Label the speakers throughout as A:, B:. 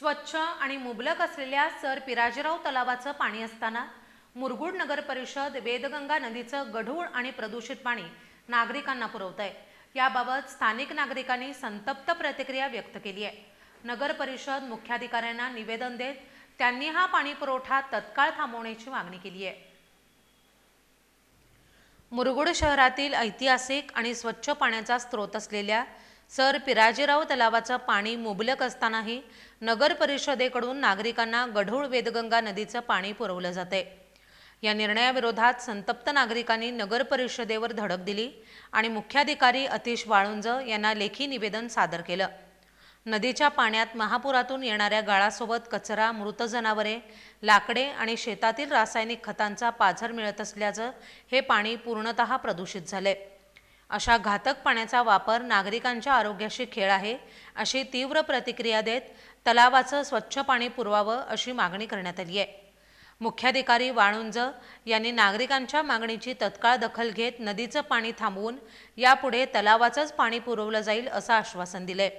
A: स्वच्छ आणि मुबलक असलेल्या सर पिराजीराव तलावाचं पाणी असताना मुरगुड नगर परिषद वेदगंगा नदीचं गढूळ आणि प्रदूषित पाणी नागरिकांना पुरवत आहे याबाबत स्थानिक नागरिकांनी संतप्त प्रतिक्रिया व्यक्त केली आहे. नगर परिषद मुख्याधिकाऱ्यांना निवेदन देत त्यांनी हा पाणी पुरवठा तत्काळ थांबवण्याची मागणी केली आहे. मुरगुड शहरातील ऐतिहासिक आणि स्वच्छ पाण्याचा स्रोत असलेल्या सर पिराजीराव तलावाचं पाणी मुबलक असतानाही नगर परिषदेकडून नागरिकांना गढूळ वेदगंगा नदीचं पाणी पुरवलं जाते या निर्णयाविरोधात संतप्त नागरिकांनी नगर परिषदेवर धडक दिली आणि मुख्याधिकारी अतिश वाळुंज यांना लेखी निवेदन सादर केलं. नदीच्या पाण्यात महापुरातून येणाऱ्या गाळासोबत कचरा मृत जनावरे लाकडे आणि शेतातील रासायनिक खतांचा पाझर मिळत असल्याचं हे पाणी पूर्णतः प्रदूषित झाले अशा घातक पाण्याचा वापर नागरिकांच्या आरोग्याशी खेळ आहे अशी तीव्र प्रतिक्रिया देत तलावाचं स्वच्छ पाणी पुरवावं अशी मागणी करण्यात आली आहे. मुख्याधिकारी वाळुंज यांनी नागरिकांच्या मागणीची तत्काळ दखल घेत नदीचं पाणी थांबवून यापुढे तलावाचंच पाणी पुरवलं जाईल असं आश्वासन दिलंय.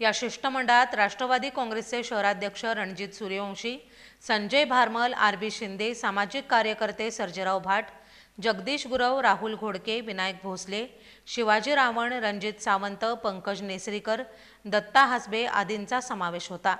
A: या शिष्टमंडळात राष्ट्रवादी काँग्रेसचे शहराध्यक्ष रणजित सूर्यवंशी संजय भारमल आर बी शिंदे सामाजिक कार्यकर्ते सर्जेराव भाट जगदीश गुरव राहुल घोडके विनायक भोसले शिवाजी रावण रणजित सावंत पंकज नेसरीकर दत्ता हासबे आदींचा समावेश होता.